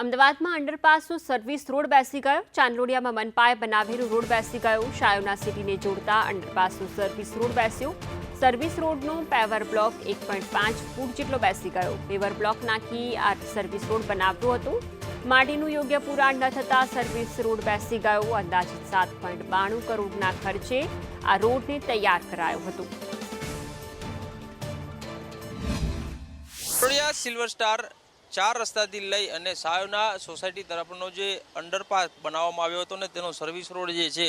અમદાવાદમાં અંડરપાસનો service road બેસી ગયો. ચાંદલોડિયામાં મનપાએ બનાવેલું રોડ બેસી ગયો. શાયોના સિટીને જોડતા અંડરપાસનો સર્વિસ રોડ બેસ્યો. સર્વિસ રોડનો પેવર બ્લોક એક પોઈન્ટ પાંચ ફૂટ જેટલો બેસી ગયો. પેવર બ્લોક નાખી આ સર્વિસ રોડ બનાવ્યું હતો. માટીનું યોગ્ય પુરાણ ન થતાં સર્વિસ રોડ બેસી ગયો. અંદાજિત સાત પોઈન્ટ બાણું કરોડના ખર્ચે આ રોડને તૈયાર કરાયો હતો. સિલ્વર સ્ટાર ચાર રસ્તાથી લઈ અને સાયોના સોસાયટી તરફનો જે અંડરપાસ બનાવવામાં આવ્યો હતો ને તેનો સર્વિસ રોડ જે છે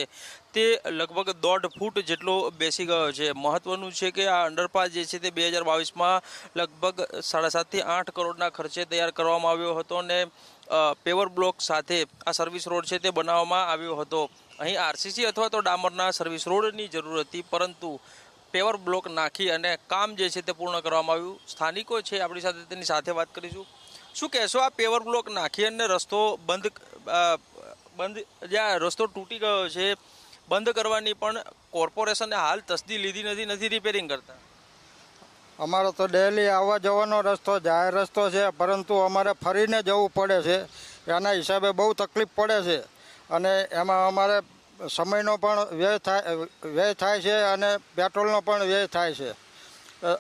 તે લગભગ દોઢ ફૂટ જેટલો બેસી ગયો છે. મહત્વનું છે કે આ અંડરપાસ જે છે તે બે હજાર બાવીસમાં લગભગ સાડા સાતથી આઠ કરોડના ખર્ચે તૈયાર કરવામાં આવ્યો હતો અને પેવર બ્લોક સાથે આ સર્વિસ રોડ છે તે બનાવવામાં આવ્યો હતો. અહીં આરસીસી અથવા તો ડામરના સર્વિસ રોડની જરૂર હતી, પરંતુ પેવર બ્લોક નાખી અને કામ જે છે તે પૂર્ણ કરવામાં આવ્યું. સ્થાનિકો છે આપણી સાથે તેની સાથે વાત કરીશું. શું કહેશો આ પેવર બ્લોક નાખી અને રસ્તો બંધ બંધ જ્યાં રસ્તો તૂટી ગયો છે, બંધ કરવાની પણ કોર્પોરેશને હાલ તસદી લીધી નથી નથી રિપેરિંગ કરતા? અમારો તો ડેલી આવવા જવાનો રસ્તો, જાહેર રસ્તો છે, પરંતુ અમારે ફરીને જવું પડે છે. એના હિસાબે બહુ તકલીફ પડે છે. અને એમાં અમારે સમયનો પણ વ્યય થાય વ્યય થાય છે અને પેટ્રોલનો પણ વ્યય થાય છે.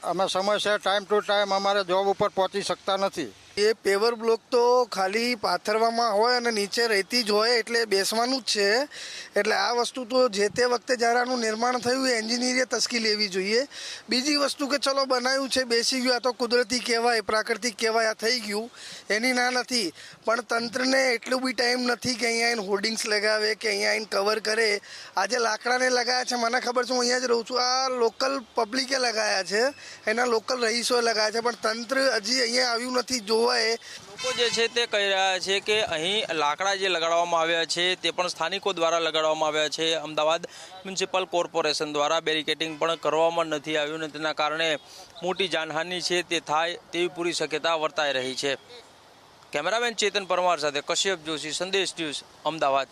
અમે સમયસર ટાઈમ ટુ ટાઈમ અમારે જોબ ઉપર પહોંચી શકતા નથી. એ પેવર બ્લોક તો ખાલી પાથરવામાં હોય અને નીચે રહેતી જ હોય એટલે બેસવાનું જ છે. એટલે આ વસ્તુ તો જે તે વખતે જ્યારે આનું નિર્માણ થયું એ એન્જિનિયરે તસ્કી લેવી જોઈએ. બીજી વસ્તુ કે ચલો બનાવ્યું છે, બેસી ગયું, આ તો કુદરતી કહેવાય, પ્રાકૃતિક કહેવાય, આ થઈ ગયું. એની ના નથી. પણ તંત્રને એટલું બી ટાઈમ નથી કે અહીંયા આવીને હોર્ડિંગ્સ લગાવે, કે અહીંયા આવીને કવર કરે. આજે લાકડાને લગાવ્યા છે, મને ખબર છે, હું અહીંયા જ રહું છું. આ લોકલ પબ્લિકે લગાવ્યા છે. એના લોકલ રહીશોએ લગાવ્યા છે. પણ તંત્ર હજી અહીંયા આવ્યું નથી જોવાય લોકો જે છે તે કહી રહ્યા છે કે અહીં લાકડા જે લગાડવામાં આવ્યા છે તે પણ સ્થાનિકો દ્વારા લગાડવામાં આવ્યા છે. અમદાવાદ મ્યુનિસિપલ કોર્પોરેશન દ્વારા બેરિકેટિંગ પણ કરવામાં નથી આવ્યું ને તેના કારણે મોટી જાનહાનિ છે તે થાય તેવી પૂરી શક્યતા વર્તાઈ રહી છે. કેમેરામેન ચેતન પરમાર સાથે કશ્યપ જોશી, સંદેશ ન્યૂઝ, અમદાવાદ.